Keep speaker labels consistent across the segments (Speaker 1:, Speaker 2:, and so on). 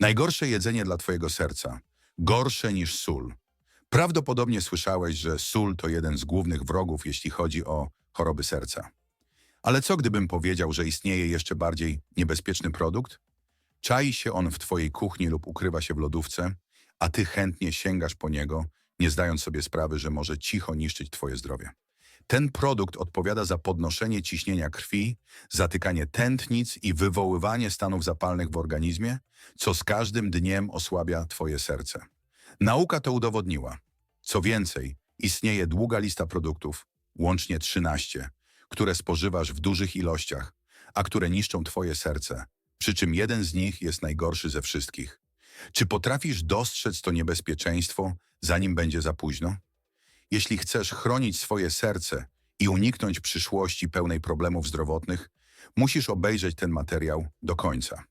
Speaker 1: Najgorsze jedzenie dla twojego serca. Gorsze niż sól. Prawdopodobnie słyszałeś, że sól to jeden z głównych wrogów, jeśli chodzi o choroby serca. Ale co gdybym powiedział, że istnieje jeszcze bardziej niebezpieczny produkt? Czai się on w twojej kuchni lub ukrywa się w lodówce, a ty chętnie sięgasz po niego, nie zdając sobie sprawy, że może cicho niszczyć twoje zdrowie. Ten produkt odpowiada za podnoszenie ciśnienia krwi, zatykanie tętnic i wywoływanie stanów zapalnych w organizmie, co z każdym dniem osłabia twoje serce. Nauka to udowodniła. Co więcej, istnieje długa lista produktów, łącznie 13, które spożywasz w dużych ilościach, a które niszczą twoje serce, przy czym jeden z nich jest najgorszy ze wszystkich. Czy potrafisz dostrzec to niebezpieczeństwo, zanim będzie za późno? Jeśli chcesz chronić swoje serce i uniknąć przyszłości pełnej problemów zdrowotnych, musisz obejrzeć ten materiał do końca.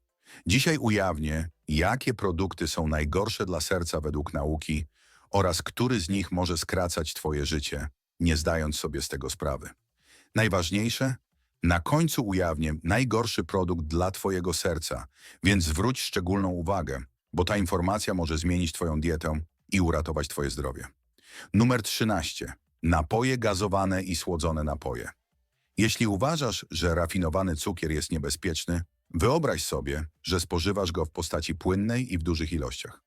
Speaker 1: Dzisiaj ujawnię, jakie produkty są najgorsze dla serca według nauki oraz który z nich może skracać Twoje życie, nie zdając sobie z tego sprawy. Najważniejsze? Na końcu ujawnię najgorszy produkt dla Twojego serca, więc zwróć szczególną uwagę, bo ta informacja może zmienić Twoją dietę i uratować Twoje zdrowie. Numer 13. Napoje gazowane i słodzone napoje. Jeśli uważasz, że rafinowany cukier jest niebezpieczny, wyobraź sobie, że spożywasz go w postaci płynnej i w dużych ilościach.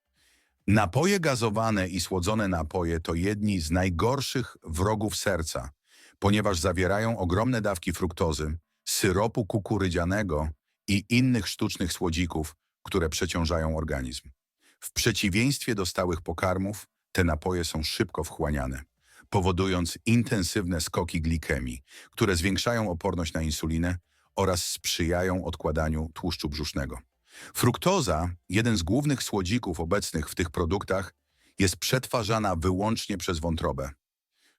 Speaker 1: Napoje gazowane i słodzone napoje to jedni z najgorszych wrogów serca, ponieważ zawierają ogromne dawki fruktozy, syropu kukurydzianego i innych sztucznych słodzików, które przeciążają organizm. W przeciwieństwie do stałych pokarmów, te napoje są szybko wchłaniane, powodując intensywne skoki glikemii, które zwiększają oporność na insulinę oraz sprzyjają odkładaniu tłuszczu brzusznego. Fruktoza, jeden z głównych słodzików obecnych w tych produktach, jest przetwarzana wyłącznie przez wątrobę.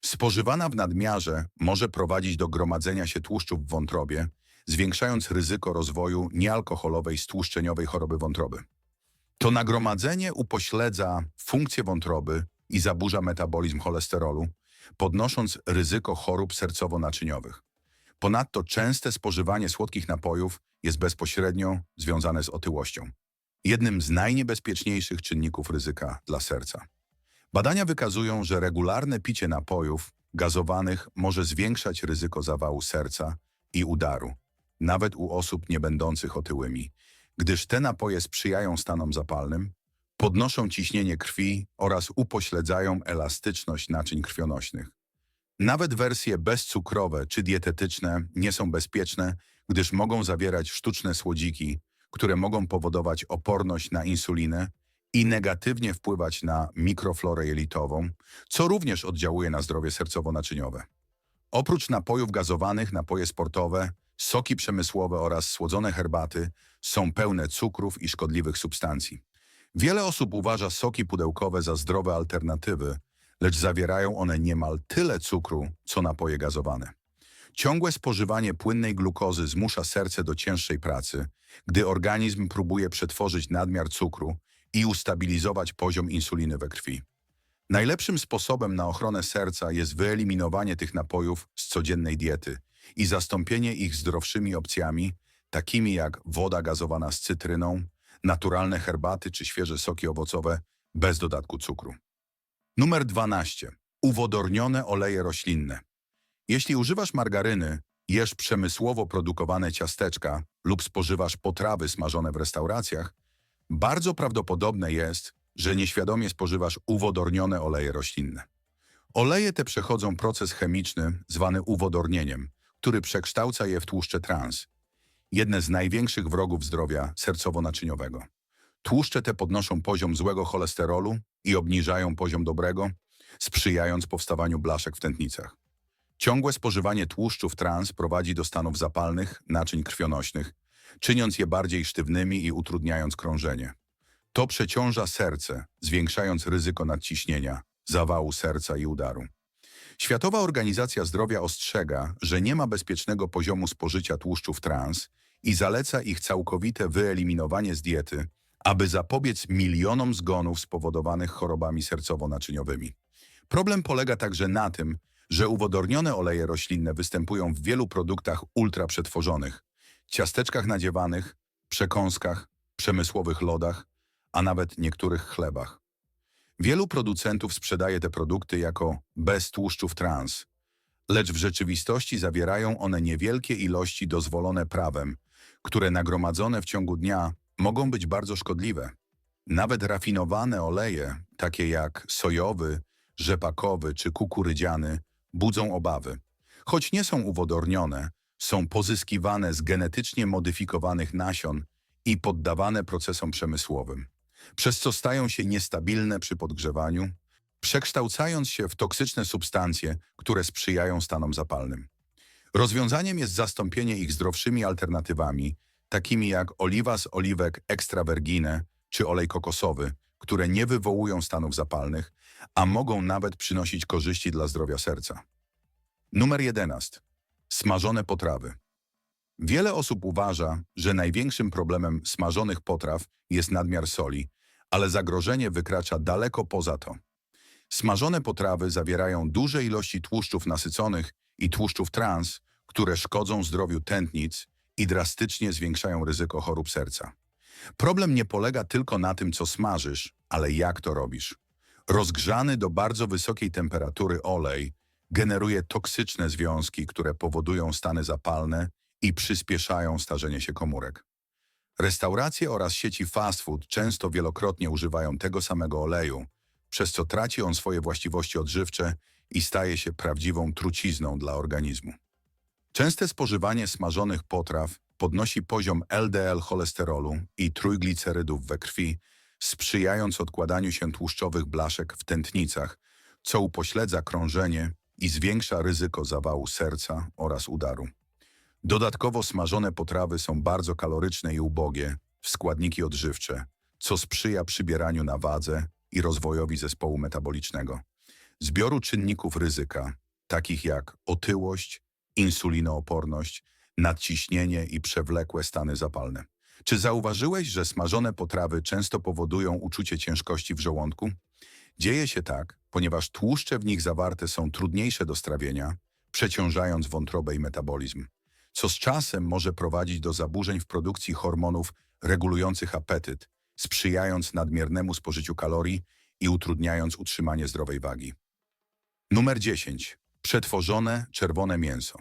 Speaker 1: Spożywana w nadmiarze może prowadzić do gromadzenia się tłuszczów w wątrobie, zwiększając ryzyko rozwoju niealkoholowej stłuszczeniowej choroby wątroby. To nagromadzenie upośledza funkcję wątroby i zaburza metabolizm cholesterolu, podnosząc ryzyko chorób sercowo-naczyniowych. Ponadto częste spożywanie słodkich napojów jest bezpośrednio związane z otyłością, jednym z najniebezpieczniejszych czynników ryzyka dla serca. Badania wykazują, że regularne picie napojów gazowanych może zwiększać ryzyko zawału serca i udaru, nawet u osób nie będących otyłymi, gdyż te napoje sprzyjają stanom zapalnym, podnoszą ciśnienie krwi oraz upośledzają elastyczność naczyń krwionośnych. Nawet wersje bezcukrowe czy dietetyczne nie są bezpieczne, gdyż mogą zawierać sztuczne słodziki, które mogą powodować oporność na insulinę i negatywnie wpływać na mikroflorę jelitową, co również oddziałuje na zdrowie sercowo-naczyniowe. Oprócz napojów gazowanych, napoje sportowe, soki przemysłowe oraz słodzone herbaty są pełne cukrów i szkodliwych substancji. Wiele osób uważa soki pudełkowe za zdrowe alternatywy, lecz zawierają one niemal tyle cukru, co napoje gazowane. Ciągłe spożywanie płynnej glukozy zmusza serce do cięższej pracy, gdy organizm próbuje przetworzyć nadmiar cukru i ustabilizować poziom insuliny we krwi. Najlepszym sposobem na ochronę serca jest wyeliminowanie tych napojów z codziennej diety i zastąpienie ich zdrowszymi opcjami, takimi jak woda gazowana z cytryną, naturalne herbaty czy świeże soki owocowe bez dodatku cukru. Numer 12. Uwodornione oleje roślinne. Jeśli używasz margaryny, jesz przemysłowo produkowane ciasteczka lub spożywasz potrawy smażone w restauracjach, bardzo prawdopodobne jest, że nieświadomie spożywasz uwodornione oleje roślinne. Oleje te przechodzą proces chemiczny zwany uwodornieniem, który przekształca je w tłuszcze trans, jedne z największych wrogów zdrowia sercowo-naczyniowego. Tłuszcze te podnoszą poziom złego cholesterolu i obniżają poziom dobrego, sprzyjając powstawaniu blaszek w tętnicach. Ciągłe spożywanie tłuszczów trans prowadzi do stanów zapalnych naczyń krwionośnych, czyniąc je bardziej sztywnymi i utrudniając krążenie. To przeciąża serce, zwiększając ryzyko nadciśnienia, zawału serca i udaru. Światowa Organizacja Zdrowia ostrzega, że nie ma bezpiecznego poziomu spożycia tłuszczów trans i zaleca ich całkowite wyeliminowanie z diety, aby zapobiec milionom zgonów spowodowanych chorobami sercowo-naczyniowymi. Problem polega także na tym, że uwodornione oleje roślinne występują w wielu produktach ultraprzetworzonych, ciasteczkach nadziewanych, przekąskach, przemysłowych lodach, a nawet niektórych chlebach. Wielu producentów sprzedaje te produkty jako bez tłuszczów trans, lecz w rzeczywistości zawierają one niewielkie ilości dozwolone prawem, które nagromadzone w ciągu dnia mogą być bardzo szkodliwe. Nawet rafinowane oleje, takie jak sojowy, rzepakowy czy kukurydziany, budzą obawy. Choć nie są uwodornione, są pozyskiwane z genetycznie modyfikowanych nasion i poddawane procesom przemysłowym, przez co stają się niestabilne przy podgrzewaniu, przekształcając się w toksyczne substancje, które sprzyjają stanom zapalnym. Rozwiązaniem jest zastąpienie ich zdrowszymi alternatywami, takimi jak oliwa z oliwek extra vergine czy olej kokosowy, które nie wywołują stanów zapalnych, a mogą nawet przynosić korzyści dla zdrowia serca. Numer 11. Smażone potrawy. Wiele osób uważa, że największym problemem smażonych potraw jest nadmiar soli, ale zagrożenie wykracza daleko poza to. Smażone potrawy zawierają duże ilości tłuszczów nasyconych i tłuszczów trans, które szkodzą zdrowiu tętnic i drastycznie zwiększają ryzyko chorób serca. Problem nie polega tylko na tym, co smażysz, ale jak to robisz. Rozgrzany do bardzo wysokiej temperatury olej generuje toksyczne związki, które powodują stany zapalne i przyspieszają starzenie się komórek. Restauracje oraz sieci fast food często wielokrotnie używają tego samego oleju, przez co traci on swoje właściwości odżywcze i staje się prawdziwą trucizną dla organizmu. Częste spożywanie smażonych potraw podnosi poziom LDL cholesterolu i trójglicerydów we krwi, sprzyjając odkładaniu się tłuszczowych blaszek w tętnicach, co upośledza krążenie i zwiększa ryzyko zawału serca oraz udaru. Dodatkowo smażone potrawy są bardzo kaloryczne i ubogie w składniki odżywcze, co sprzyja przybieraniu na wadze i rozwojowi zespołu metabolicznego. Zbioru czynników ryzyka, takich jak otyłość, insulinooporność, nadciśnienie i przewlekłe stany zapalne. Czy zauważyłeś, że smażone potrawy często powodują uczucie ciężkości w żołądku? Dzieje się tak, ponieważ tłuszcze w nich zawarte są trudniejsze do strawienia, przeciążając wątrobę i metabolizm, co z czasem może prowadzić do zaburzeń w produkcji hormonów regulujących apetyt, sprzyjając nadmiernemu spożyciu kalorii i utrudniając utrzymanie zdrowej wagi. Numer 10. Przetworzone czerwone mięso.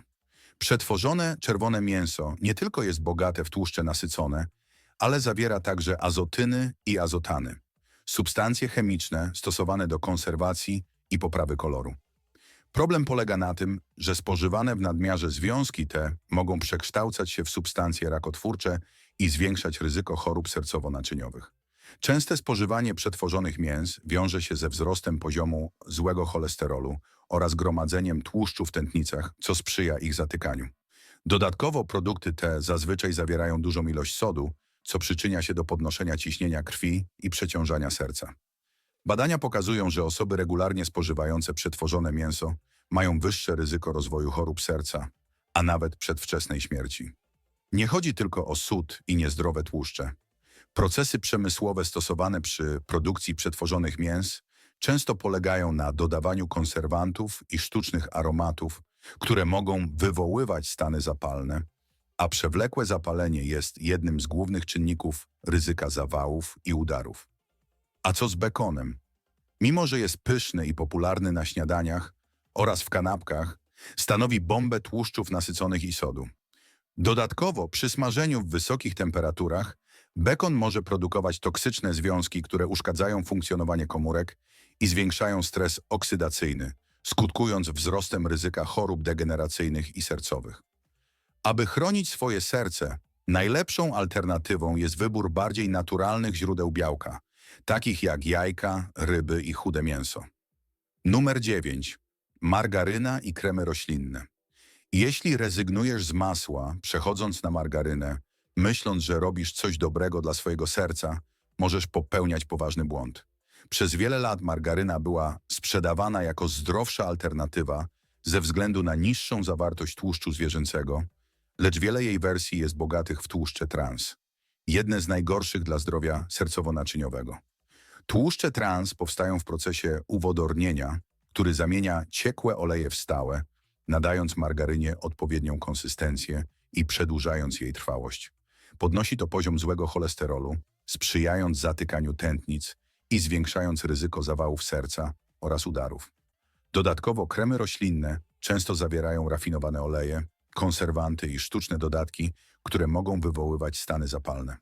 Speaker 1: Przetworzone czerwone mięso nie tylko jest bogate w tłuszcze nasycone, ale zawiera także azotyny i azotany, substancje chemiczne stosowane do konserwacji i poprawy koloru. Problem polega na tym, że spożywane w nadmiarze związki te mogą przekształcać się w substancje rakotwórcze i zwiększać ryzyko chorób sercowo-naczyniowych. Częste spożywanie przetworzonych mięs wiąże się ze wzrostem poziomu złego cholesterolu oraz gromadzeniem tłuszczu w tętnicach, co sprzyja ich zatykaniu. Dodatkowo produkty te zazwyczaj zawierają dużą ilość sodu, co przyczynia się do podnoszenia ciśnienia krwi i przeciążania serca. Badania pokazują, że osoby regularnie spożywające przetworzone mięso mają wyższe ryzyko rozwoju chorób serca, a nawet przedwczesnej śmierci. Nie chodzi tylko o sód i niezdrowe tłuszcze. Procesy przemysłowe stosowane przy produkcji przetworzonych mięs często polegają na dodawaniu konserwantów i sztucznych aromatów, które mogą wywoływać stany zapalne, a przewlekłe zapalenie jest jednym z głównych czynników ryzyka zawałów i udarów. A co z bekonem? Mimo, że jest pyszny i popularny na śniadaniach oraz w kanapkach, stanowi bombę tłuszczów nasyconych i sodu. Dodatkowo przy smażeniu w wysokich temperaturach bekon może produkować toksyczne związki, które uszkadzają funkcjonowanie komórek i zwiększają stres oksydacyjny, skutkując wzrostem ryzyka chorób degeneracyjnych i sercowych. Aby chronić swoje serce, najlepszą alternatywą jest wybór bardziej naturalnych źródeł białka, takich jak jajka, ryby i chude mięso. Numer 9. Margaryna i kremy roślinne. Jeśli rezygnujesz z masła, przechodząc na margarynę, myśląc, że robisz coś dobrego dla swojego serca, możesz popełniać poważny błąd. Przez wiele lat margaryna była sprzedawana jako zdrowsza alternatywa ze względu na niższą zawartość tłuszczu zwierzęcego, lecz wiele jej wersji jest bogatych w tłuszcze trans, jedne z najgorszych dla zdrowia sercowo-naczyniowego. Tłuszcze trans powstają w procesie uwodornienia, który zamienia ciekłe oleje w stałe, nadając margarynie odpowiednią konsystencję i przedłużając jej trwałość. Podnosi to poziom złego cholesterolu, sprzyjając zatykaniu tętnic i zwiększając ryzyko zawałów serca oraz udarów. Dodatkowo kremy roślinne często zawierają rafinowane oleje, konserwanty i sztuczne dodatki, które mogą wywoływać stany zapalne.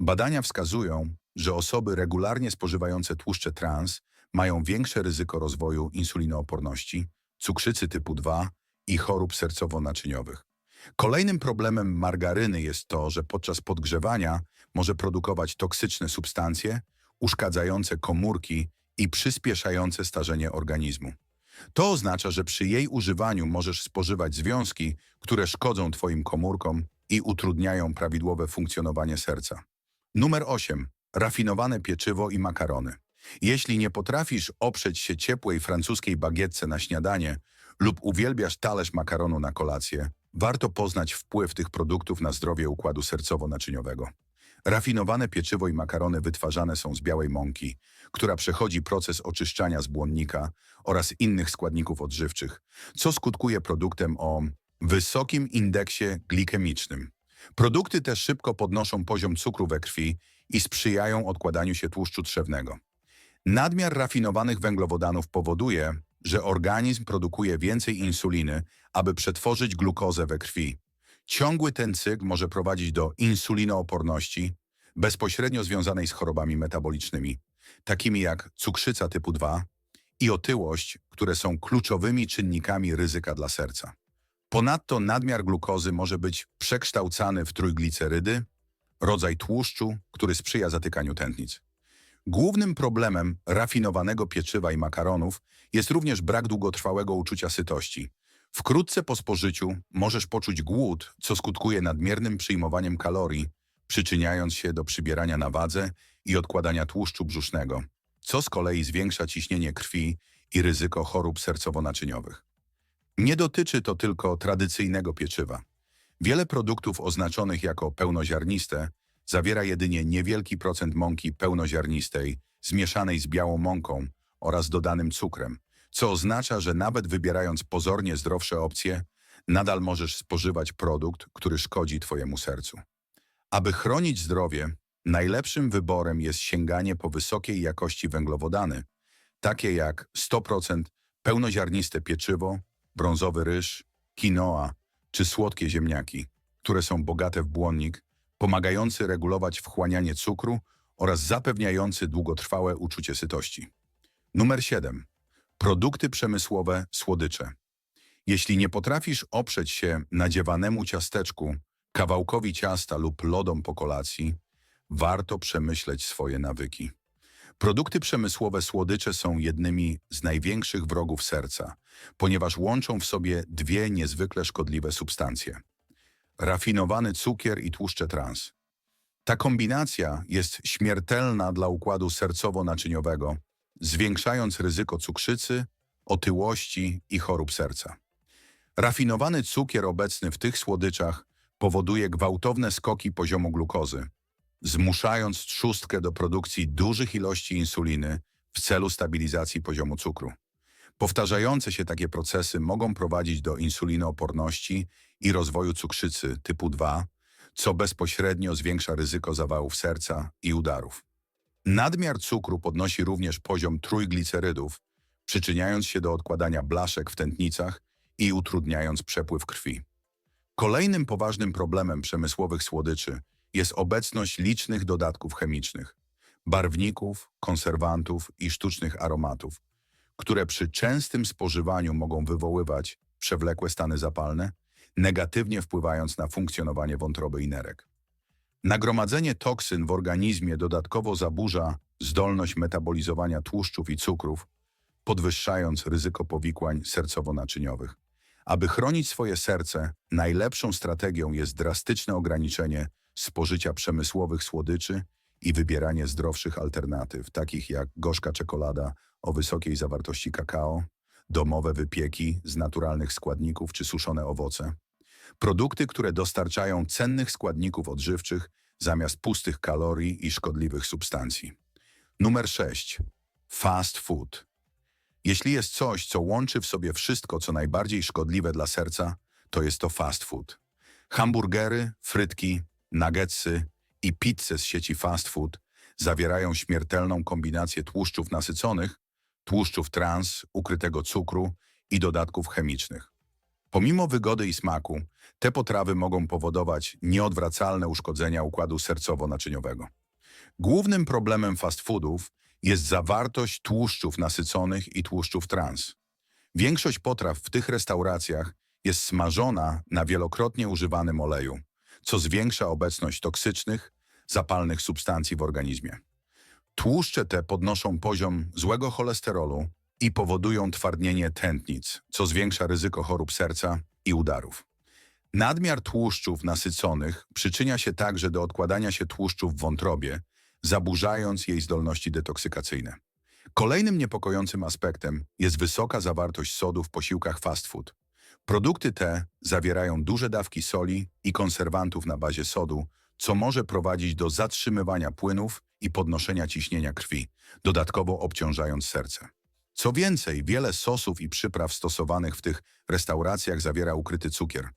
Speaker 1: Badania wskazują, że osoby regularnie spożywające tłuszcze trans mają większe ryzyko rozwoju insulinooporności, cukrzycy typu 2 i chorób sercowo-naczyniowych. Kolejnym problemem margaryny jest to, że podczas podgrzewania może produkować toksyczne substancje, uszkadzające komórki i przyspieszające starzenie organizmu. To oznacza, że przy jej używaniu możesz spożywać związki, które szkodzą Twoim komórkom i utrudniają prawidłowe funkcjonowanie serca. Numer 8. Rafinowane pieczywo i makarony. Jeśli nie potrafisz oprzeć się ciepłej francuskiej bagietce na śniadanie lub uwielbiasz talerz makaronu na kolację, warto poznać wpływ tych produktów na zdrowie układu sercowo-naczyniowego. Rafinowane pieczywo i makarony wytwarzane są z białej mąki, która przechodzi proces oczyszczania z błonnika oraz innych składników odżywczych, co skutkuje produktem o wysokim indeksie glikemicznym. Produkty te szybko podnoszą poziom cukru we krwi i sprzyjają odkładaniu się tłuszczu trzewnego. Nadmiar rafinowanych węglowodanów powoduje, że organizm produkuje więcej insuliny, aby przetworzyć glukozę we krwi. Ciągły ten cykl może prowadzić do insulinooporności, bezpośrednio związanej z chorobami metabolicznymi, takimi jak cukrzyca typu 2 i otyłość, które są kluczowymi czynnikami ryzyka dla serca. Ponadto nadmiar glukozy może być przekształcany w trójglicerydy, rodzaj tłuszczu, który sprzyja zatykaniu tętnic. Głównym problemem rafinowanego pieczywa i makaronów jest również brak długotrwałego uczucia sytości. Wkrótce po spożyciu możesz poczuć głód, co skutkuje nadmiernym przyjmowaniem kalorii, przyczyniając się do przybierania na wadze i odkładania tłuszczu brzusznego, co z kolei zwiększa ciśnienie krwi i ryzyko chorób sercowo-naczyniowych. Nie dotyczy to tylko tradycyjnego pieczywa. Wiele produktów oznaczonych jako pełnoziarniste zawiera jedynie niewielki procent mąki pełnoziarnistej zmieszanej z białą mąką oraz dodanym cukrem, co oznacza, że nawet wybierając pozornie zdrowsze opcje, nadal możesz spożywać produkt, który szkodzi Twojemu sercu. Aby chronić zdrowie, najlepszym wyborem jest sięganie po wysokiej jakości węglowodany, takie jak 100% pełnoziarniste pieczywo, brązowy ryż, quinoa czy słodkie ziemniaki, które są bogate w błonnik, pomagający regulować wchłanianie cukru oraz zapewniający długotrwałe uczucie sytości. Numer 7. Produkty przemysłowe, słodycze. Jeśli nie potrafisz oprzeć się nadziewanemu ciasteczku, kawałkowi ciasta lub lodom po kolacji, warto przemyśleć swoje nawyki. Produkty przemysłowe słodycze są jednymi z największych wrogów serca, ponieważ łączą w sobie dwie niezwykle szkodliwe substancje. Rafinowany cukier i tłuszcze trans. Ta kombinacja jest śmiertelna dla układu sercowo-naczyniowego, zwiększając ryzyko cukrzycy, otyłości i chorób serca. Rafinowany cukier obecny w tych słodyczach powoduje gwałtowne skoki poziomu glukozy, zmuszając trzustkę do produkcji dużych ilości insuliny w celu stabilizacji poziomu cukru. Powtarzające się takie procesy mogą prowadzić do insulinooporności i rozwoju cukrzycy typu 2, co bezpośrednio zwiększa ryzyko zawałów serca i udarów. Nadmiar cukru podnosi również poziom trójglicerydów, przyczyniając się do odkładania blaszek w tętnicach i utrudniając przepływ krwi. Kolejnym poważnym problemem przemysłowych słodyczy jest obecność licznych dodatków chemicznych, barwników, konserwantów i sztucznych aromatów, które przy częstym spożywaniu mogą wywoływać przewlekłe stany zapalne, negatywnie wpływając na funkcjonowanie wątroby i nerek. Nagromadzenie toksyn w organizmie dodatkowo zaburza zdolność metabolizowania tłuszczów i cukrów, podwyższając ryzyko powikłań sercowo-naczyniowych. Aby chronić swoje serce, najlepszą strategią jest drastyczne ograniczenie spożycia przemysłowych słodyczy i wybieranie zdrowszych alternatyw, takich jak gorzka czekolada o wysokiej zawartości kakao, domowe wypieki z naturalnych składników czy suszone owoce. Produkty, które dostarczają cennych składników odżywczych zamiast pustych kalorii i szkodliwych substancji. Numer 6. Fast food. Jeśli jest coś, co łączy w sobie wszystko, co najbardziej szkodliwe dla serca, to jest to fast food. Hamburgery, frytki, nuggetsy i pizze z sieci fast food zawierają śmiertelną kombinację tłuszczów nasyconych, tłuszczów trans, ukrytego cukru i dodatków chemicznych. Pomimo wygody i smaku, te potrawy mogą powodować nieodwracalne uszkodzenia układu sercowo-naczyniowego. Głównym problemem fast foodów jest zawartość tłuszczów nasyconych i tłuszczów trans. Większość potraw w tych restauracjach jest smażona na wielokrotnie używanym oleju, co zwiększa obecność toksycznych, zapalnych substancji w organizmie. Tłuszcze te podnoszą poziom złego cholesterolu i powodują twardnienie tętnic, co zwiększa ryzyko chorób serca i udarów. Nadmiar tłuszczów nasyconych przyczynia się także do odkładania się tłuszczów w wątrobie, zaburzając jej zdolności detoksykacyjne. Kolejnym niepokojącym aspektem jest wysoka zawartość sodu w posiłkach fast food. Produkty te zawierają duże dawki soli i konserwantów na bazie sodu, co może prowadzić do zatrzymywania płynów i podnoszenia ciśnienia krwi, dodatkowo obciążając serce. Co więcej, wiele sosów i przypraw stosowanych w tych restauracjach zawiera ukryty cukier,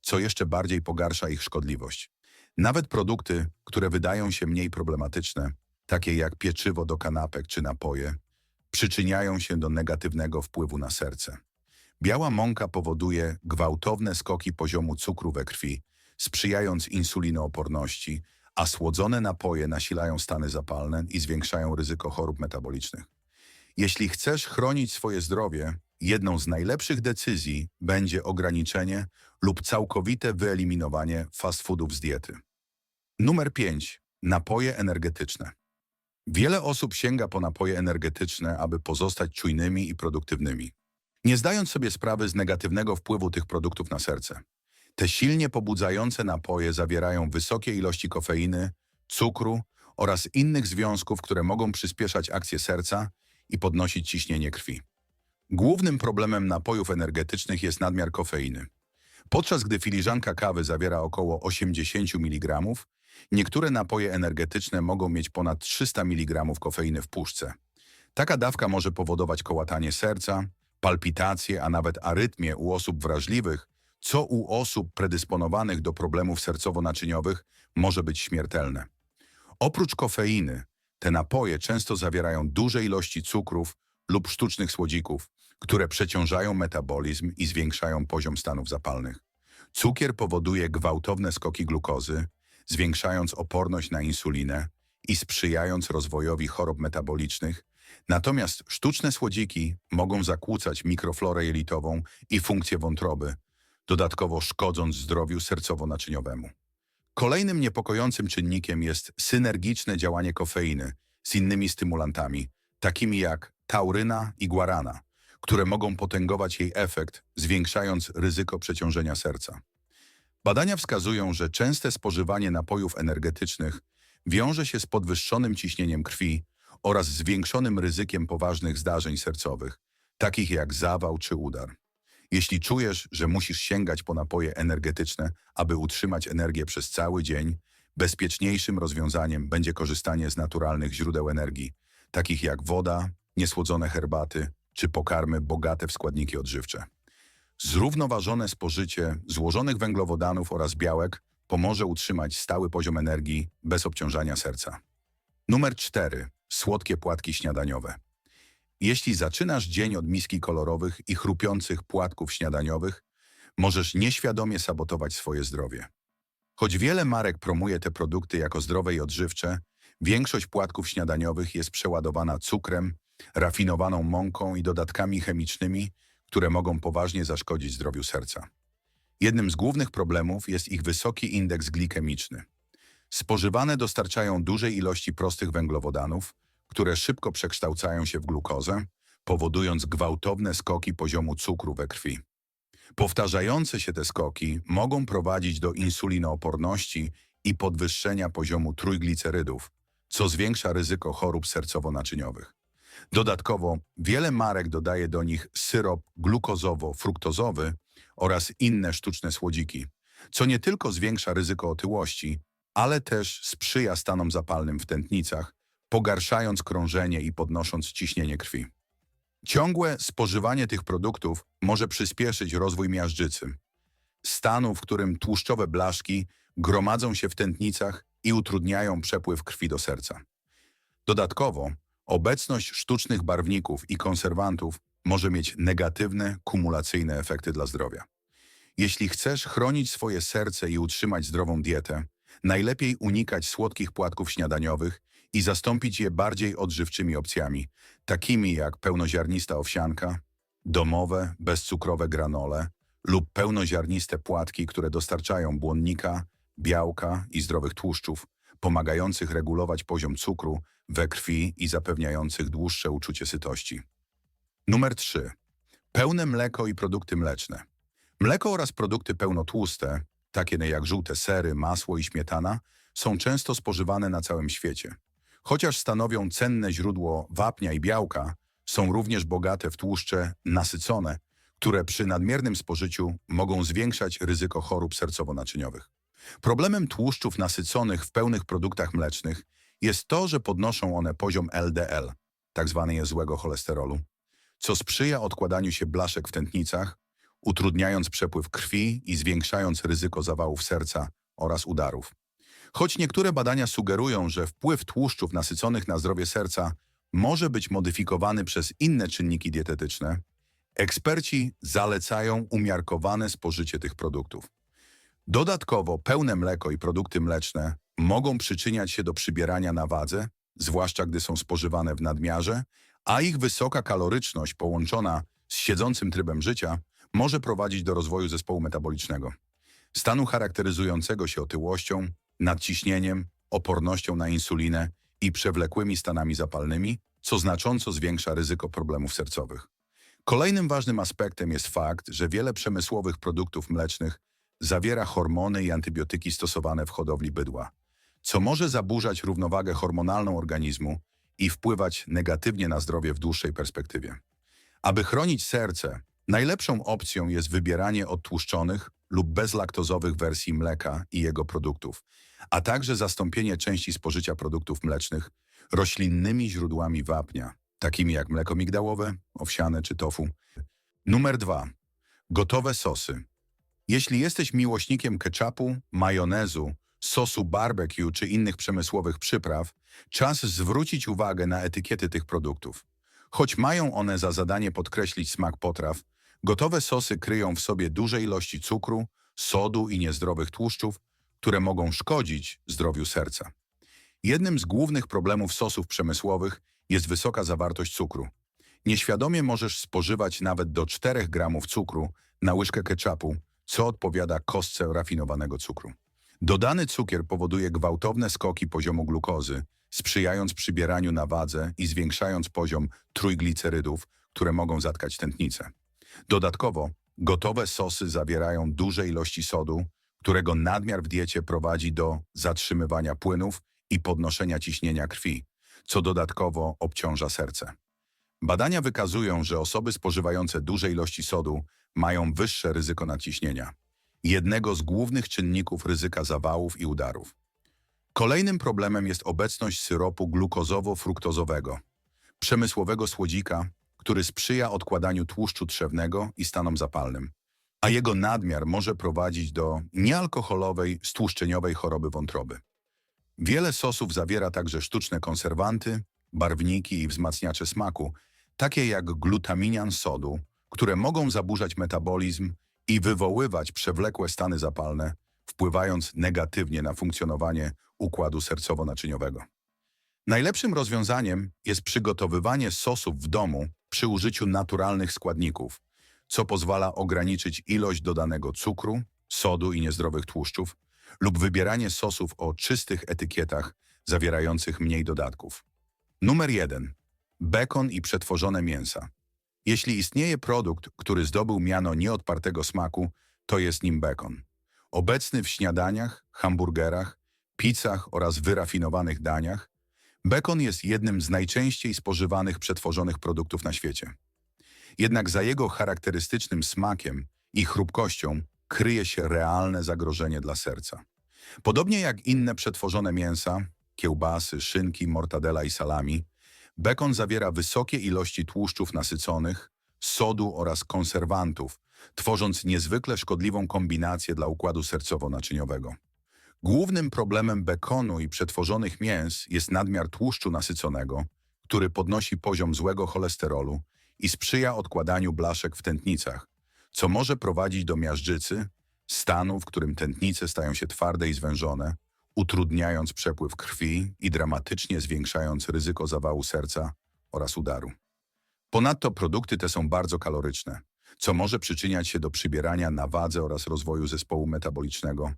Speaker 1: co jeszcze bardziej pogarsza ich szkodliwość. Nawet produkty, które wydają się mniej problematyczne, takie jak pieczywo do kanapek czy napoje, przyczyniają się do negatywnego wpływu na serce. Biała mąka powoduje gwałtowne skoki poziomu cukru we krwi, sprzyjając insulinooporności, a słodzone napoje nasilają stany zapalne i zwiększają ryzyko chorób metabolicznych. Jeśli chcesz chronić swoje zdrowie, jedną z najlepszych decyzji będzie ograniczenie lub całkowite wyeliminowanie fast foodów z diety. Numer 5. Napoje energetyczne. Wiele osób sięga po napoje energetyczne, aby pozostać czujnymi i produktywnymi, nie zdając sobie sprawy z negatywnego wpływu tych produktów na serce. Te silnie pobudzające napoje zawierają wysokie ilości kofeiny, cukru oraz innych związków, które mogą przyspieszać akcję serca i podnosić ciśnienie krwi. Głównym problemem napojów energetycznych jest nadmiar kofeiny. Podczas gdy filiżanka kawy zawiera około 80 mg, niektóre napoje energetyczne mogą mieć ponad 300 mg kofeiny w puszce. Taka dawka może powodować kołatanie serca, palpitacje, a nawet arytmię u osób wrażliwych, co u osób predysponowanych do problemów sercowo-naczyniowych może być śmiertelne. Oprócz kofeiny, te napoje często zawierają duże ilości cukrów lub sztucznych słodzików, które przeciążają metabolizm i zwiększają poziom stanów zapalnych. Cukier powoduje gwałtowne skoki glukozy, zwiększając oporność na insulinę i sprzyjając rozwojowi chorób metabolicznych, natomiast sztuczne słodziki mogą zakłócać mikroflorę jelitową i funkcję wątroby, dodatkowo szkodząc zdrowiu sercowo-naczyniowemu. Kolejnym niepokojącym czynnikiem jest synergiczne działanie kofeiny z innymi stymulantami, takimi jak tauryna i guarana, które mogą potęgować jej efekt, zwiększając ryzyko przeciążenia serca. Badania wskazują, że częste spożywanie napojów energetycznych wiąże się z podwyższonym ciśnieniem krwi oraz zwiększonym ryzykiem poważnych zdarzeń sercowych, takich jak zawał czy udar. Jeśli czujesz, że musisz sięgać po napoje energetyczne, aby utrzymać energię przez cały dzień, bezpieczniejszym rozwiązaniem będzie korzystanie z naturalnych źródeł energii, takich jak woda, niesłodzone herbaty czy pokarmy bogate w składniki odżywcze. Zrównoważone spożycie złożonych węglowodanów oraz białek pomoże utrzymać stały poziom energii bez obciążania serca. Numer 4. Słodkie płatki śniadaniowe. Jeśli zaczynasz dzień od miski kolorowych i chrupiących płatków śniadaniowych, możesz nieświadomie sabotować swoje zdrowie. Choć wiele marek promuje te produkty jako zdrowe i odżywcze, większość płatków śniadaniowych jest przeładowana cukrem, rafinowaną mąką i dodatkami chemicznymi, które mogą poważnie zaszkodzić zdrowiu serca. Jednym z głównych problemów jest ich wysoki indeks glikemiczny. Spożywane dostarczają dużej ilości prostych węglowodanów, które szybko przekształcają się w glukozę, powodując gwałtowne skoki poziomu cukru we krwi. Powtarzające się te skoki mogą prowadzić do insulinooporności i podwyższenia poziomu trójglicerydów, co zwiększa ryzyko chorób sercowo-naczyniowych. Dodatkowo wiele marek dodaje do nich syrop glukozowo-fruktozowy oraz inne sztuczne słodziki, co nie tylko zwiększa ryzyko otyłości, ale też sprzyja stanom zapalnym w tętnicach, pogarszając krążenie i podnosząc ciśnienie krwi. Ciągłe spożywanie tych produktów może przyspieszyć rozwój miażdżycy, stanu, w którym tłuszczowe blaszki gromadzą się w tętnicach i utrudniają przepływ krwi do serca. Dodatkowo, obecność sztucznych barwników i konserwantów może mieć negatywne, kumulacyjne efekty dla zdrowia. Jeśli chcesz chronić swoje serce i utrzymać zdrową dietę, najlepiej unikać słodkich płatków śniadaniowych i zastąpić je bardziej odżywczymi opcjami, takimi jak pełnoziarnista owsianka, domowe, bezcukrowe granole lub pełnoziarniste płatki, które dostarczają błonnika, białka i zdrowych tłuszczów, pomagających regulować poziom cukru we krwi i zapewniających dłuższe uczucie sytości. Numer 3. Pełne mleko i produkty mleczne. Mleko oraz produkty pełnotłuste, takie jak żółte sery, masło i śmietana, są często spożywane na całym świecie. Chociaż stanowią cenne źródło wapnia i białka, są również bogate w tłuszcze nasycone, które przy nadmiernym spożyciu mogą zwiększać ryzyko chorób sercowo-naczyniowych. Problemem tłuszczów nasyconych w pełnych produktach mlecznych jest to, że podnoszą one poziom LDL, tzw. tak złego cholesterolu, co sprzyja odkładaniu się blaszek w tętnicach, utrudniając przepływ krwi i zwiększając ryzyko zawałów serca oraz udarów. Choć niektóre badania sugerują, że wpływ tłuszczów nasyconych na zdrowie serca może być modyfikowany przez inne czynniki dietetyczne, eksperci zalecają umiarkowane spożycie tych produktów. Dodatkowo pełne mleko i produkty mleczne mogą przyczyniać się do przybierania na wadze, zwłaszcza gdy są spożywane w nadmiarze, a ich wysoka kaloryczność połączona z siedzącym trybem życia może prowadzić do rozwoju zespołu metabolicznego, stanu charakteryzującego się otyłością, nadciśnieniem, opornością na insulinę i przewlekłymi stanami zapalnymi, co znacząco zwiększa ryzyko problemów sercowych. Kolejnym ważnym aspektem jest fakt, że wiele przemysłowych produktów mlecznych zawiera hormony i antybiotyki stosowane w hodowli bydła, co może zaburzać równowagę hormonalną organizmu i wpływać negatywnie na zdrowie w dłuższej perspektywie. Aby chronić serce, najlepszą opcją jest wybieranie odtłuszczonych lub bezlaktozowych wersji mleka i jego produktów, a także zastąpienie części spożycia produktów mlecznych roślinnymi źródłami wapnia, takimi jak mleko migdałowe, owsiane czy tofu. Numer 2. Gotowe sosy. Jeśli jesteś miłośnikiem ketchupu, majonezu, sosu barbecue czy innych przemysłowych przypraw, czas zwrócić uwagę na etykiety tych produktów. Choć mają one za zadanie podkreślić smak potraw, gotowe sosy kryją w sobie duże ilości cukru, sodu i niezdrowych tłuszczów, które mogą szkodzić zdrowiu serca. Jednym z głównych problemów sosów przemysłowych jest wysoka zawartość cukru. Nieświadomie możesz spożywać nawet do 4 gramów cukru na łyżkę ketchupu, co odpowiada kostce rafinowanego cukru. Dodany cukier powoduje gwałtowne skoki poziomu glukozy, sprzyjając przybieraniu na wadze i zwiększając poziom trójglicerydów, które mogą zatkać tętnicę. Dodatkowo, gotowe sosy zawierają duże ilości sodu, którego nadmiar w diecie prowadzi do zatrzymywania płynów i podnoszenia ciśnienia krwi, co dodatkowo obciąża serce. Badania wykazują, że osoby spożywające duże ilości sodu mają wyższe ryzyko nadciśnienia, jednego z głównych czynników ryzyka zawałów i udarów. Kolejnym problemem jest obecność syropu glukozowo-fruktozowego, przemysłowego słodzika, który sprzyja odkładaniu tłuszczu trzewnego i stanom zapalnym, a jego nadmiar może prowadzić do niealkoholowej, stłuszczeniowej choroby wątroby. Wiele sosów zawiera także sztuczne konserwanty, barwniki i wzmacniacze smaku, takie jak glutaminian sodu, które mogą zaburzać metabolizm i wywoływać przewlekłe stany zapalne, wpływając negatywnie na funkcjonowanie układu sercowo-naczyniowego. Najlepszym rozwiązaniem jest przygotowywanie sosów w domu przy użyciu naturalnych składników, co pozwala ograniczyć ilość dodanego cukru, sodu i niezdrowych tłuszczów lub wybieranie sosów o czystych etykietach zawierających mniej dodatków. Numer 1. Bekon i przetworzone mięsa. Jeśli istnieje produkt, który zdobył miano nieodpartego smaku, to jest nim bekon. Obecny w śniadaniach, hamburgerach, pizzach oraz wyrafinowanych daniach, bekon jest jednym z najczęściej spożywanych przetworzonych produktów na świecie. Jednak za jego charakterystycznym smakiem i chrupkością kryje się realne zagrożenie dla serca. Podobnie jak inne przetworzone mięsa, kiełbasy, szynki, mortadela i salami, bekon zawiera wysokie ilości tłuszczów nasyconych, sodu oraz konserwantów, tworząc niezwykle szkodliwą kombinację dla układu sercowo-naczyniowego. Głównym problemem bekonu i przetworzonych mięs jest nadmiar tłuszczu nasyconego, który podnosi poziom złego cholesterolu i sprzyja odkładaniu blaszek w tętnicach, co może prowadzić do miażdżycy, stanu, w którym tętnice stają się twarde i zwężone, utrudniając przepływ krwi i dramatycznie zwiększając ryzyko zawału serca oraz udaru. Ponadto produkty te są bardzo kaloryczne, co może przyczyniać się do przybierania na wadze oraz rozwoju zespołu metabolicznego,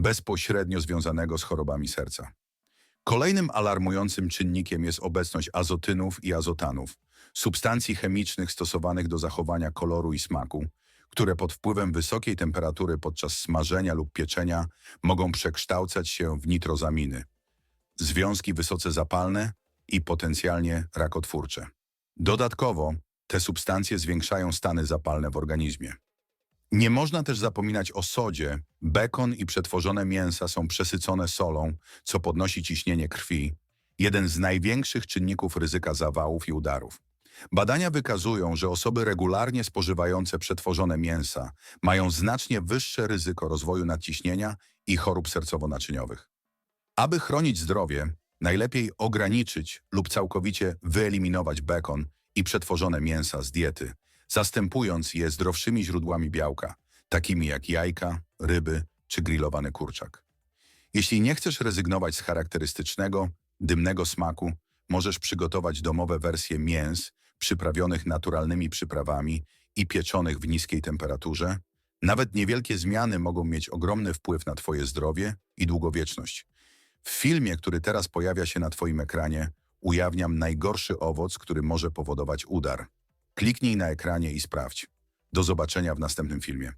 Speaker 1: bezpośrednio związanego z chorobami serca. Kolejnym alarmującym czynnikiem jest obecność azotynów i azotanów, substancji chemicznych stosowanych do zachowania koloru i smaku, które pod wpływem wysokiej temperatury podczas smażenia lub pieczenia mogą przekształcać się w nitrozaminy, związki wysoce zapalne i potencjalnie rakotwórcze. Dodatkowo te substancje zwiększają stany zapalne w organizmie. Nie można też zapominać o sodzie. Bekon i przetworzone mięsa są przesycone solą, co podnosi ciśnienie krwi, jeden z największych czynników ryzyka zawałów i udarów. Badania wykazują, że osoby regularnie spożywające przetworzone mięsa mają znacznie wyższe ryzyko rozwoju nadciśnienia i chorób sercowo-naczyniowych. Aby chronić zdrowie, najlepiej ograniczyć lub całkowicie wyeliminować bekon i przetworzone mięsa z diety, zastępując je zdrowszymi źródłami białka, takimi jak jajka, ryby czy grillowany kurczak. Jeśli nie chcesz rezygnować z charakterystycznego, dymnego smaku, możesz przygotować domowe wersje mięs przyprawionych naturalnymi przyprawami i pieczonych w niskiej temperaturze. Nawet niewielkie zmiany mogą mieć ogromny wpływ na Twoje zdrowie i długowieczność. W filmie, który teraz pojawia się na Twoim ekranie, ujawniam najgorszy owoc, który może powodować udar. Kliknij na ekranie i sprawdź. Do zobaczenia w następnym filmie.